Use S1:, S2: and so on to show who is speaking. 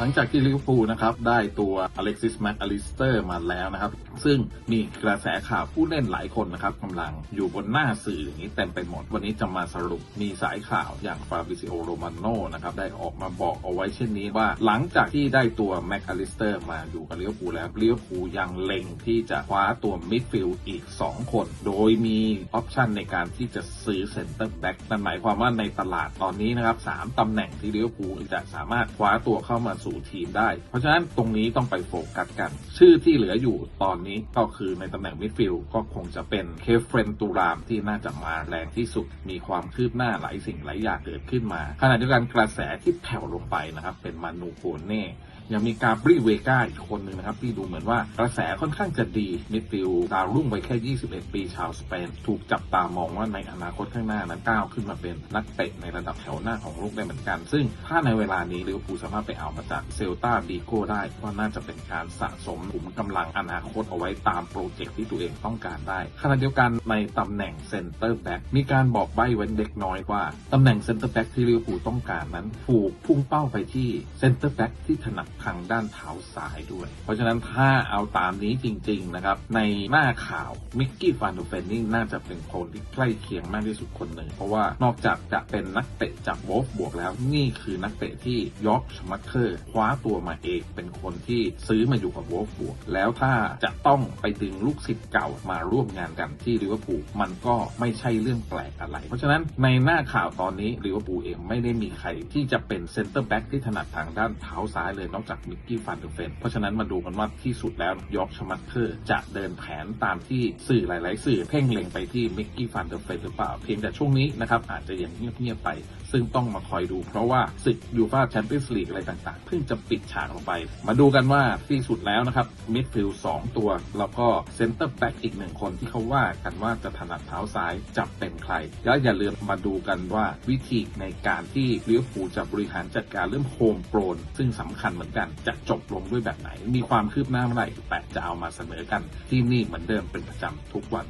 S1: หลังจากที่ลิเวอร์พูลนะครับได้ตัวอเล็กซิสแม็กอลิสเตอร์มาแล้วนะครับ ซึ่งมีกระแสข่าวผู้เล่นหลายคนนะครับกำลังอยู่บนหน้าสื่ออย่างนี้เต็มไปหมด วันนี้จะมาสรุปมีสายข่าวอย่างฟาบิซิโอโรมาโนนะครับได้ออกมาบอกเอาไว้เช่นนี้ว่า หลังจากที่ได้ตัวแม็กอลิสเตอร์มาอยู่กับลิเวอร์พูลแล้วลิเวอร์พูลยังเล็งที่จะคว้าตัวมิดฟิลด์อีก 2 คน โดยมีออปชันในการที่จะซื้อเซนเตอร์แบ็กนั่นหมายความว่าในตลาดตอนนี้นะครับสามตำแหน่งที่ลิเวอร์พูลจะสามารถคว้าตัวเข้ามาสทีมได้ เพราะฉะนั้นตรงนี้ต้องไปโฟกัสกัน ชื่อที่เหลืออยู่ตอนนี้ก็คือในตำแหน่งมิดฟิลด์ก็คงจะเป็นเคฟเฟรนตูรามที่น่าจะมาแรงที่สุด มีความคืบหน้าหลายสิ่งหลายอย่างเกิดขึ้นมา ขณะเดียวกันกระแสที่แผ่วลงไปนะครับเป็นมานูโกเน่ ยังมีกาบรีเวก้าอีกคนหนึ่งนะครับ ที่ดูเหมือนว่ากระแสค่อนข้างจะดีมิดฟิลดาวรุ่งไปแค่ 21 ปีชาวสเปน ถูกจับตามองว่าในอนาคตข้างหน้านั้นก้าวขึ้นมาเป็นนักเตะในระดับแถวหน้าของโลกได้เหมือนกัน ซึ่งถ้าในเวลานี้ลิเวอร์พูลสามารถไปเอามาจากเซลตาบีโก้ได้ก็น่าจะเป็นการสะสมขุมกำลังอนาคตเอาไว้ตามโปรเจกต์ที่ตัวเองต้องการได้ขณะเดียวกันในตำแหน่งเซนเตอร์แบ็กมีการบอกใบ้ไว้เด็กน้อยว่าตำแหน่งเซนเตอร์แบ็กที่ลิเวอร์พูลต้องการนั้น ถูกพุ่งเป้าไปที่เซนเตอร์แบ็กที่ถนัดทางด้านเท้าซ้ายด้วย เพราะฉะนั้นถ้าเอาตามนี้จริง ๆ นะครับ ในหน้าข่าวมิกกี้ฟานโดเฟนนี่น่าจะเป็นคนที่ใกล้เคียงมากที่สุดคนหนึ่ง เพราะว่านอกจากจะเป็นนักเตะจากโวลฟบวกแล้ว นี่คือนักเตะที่ยอร์กชมัตเคอร์คว้าตัวมาเองเป็นคนที่ซื้อมาอยู่กับโวลฟบวก แล้วถ้าจะต้องไปดึงลูกศิษย์เก่ามาร่วมงานกันที่ลิเวอร์พูลมันก็ไม่ใช่เรื่องแปลกอะไร เพราะฉะนั้นในหน้าข่าวตอนนี้ลิเวอร์พูลเองไม่ได้มีใครที่จะเป็นเซนเตอร์แบ็กที่ถนัดทางด้านเท้าซ้ายเลยนอกจากมิกกี้ฟานโดอร์เฟนเพราะฉะนั้นมาดูกันว่าที่สุดแล้วยอร์กชมัตเคอร์จะเดินแผนตามที่สื่อหลาย ๆ สื่อเพ่งเล็งไปที่มิกกี้ฟานโดอร์เฟนหรือเปล่า เพียงแต่ช่วงนี้นะครับอาจจะยังเงียบ ๆ ไป ซึ่งต้องมาคอยดู เพราะว่าศึกยูฟาแชมเปี้ยนส์ลีกอะไรต่าง ๆ เพิ่งจะปิดฉากลงไป มาดูกันว่าที่สุดแล้วนะครับมิดฟิลด์สองตัวแล้วก็เซนเตอร์แบ็กอีกหนึ่งคนที่เขาว่ากันว่าจะถนัดเท้าซ้ายจะเป็นใครแล้วอย่าลืมมาดูกันว่าวิธีในการที่ลิเวอร์พูลจะบริหารจัดการเรื่องโฮมโปรนซึ่งสำคัญเหมือนกันจะจบลงด้วยแบบไหน มีความคืบหน้าเมื่อไหร่แต่จะเอามาเสนอกันที่นี่เหมือนเดิมเป็นประจำทุกวัน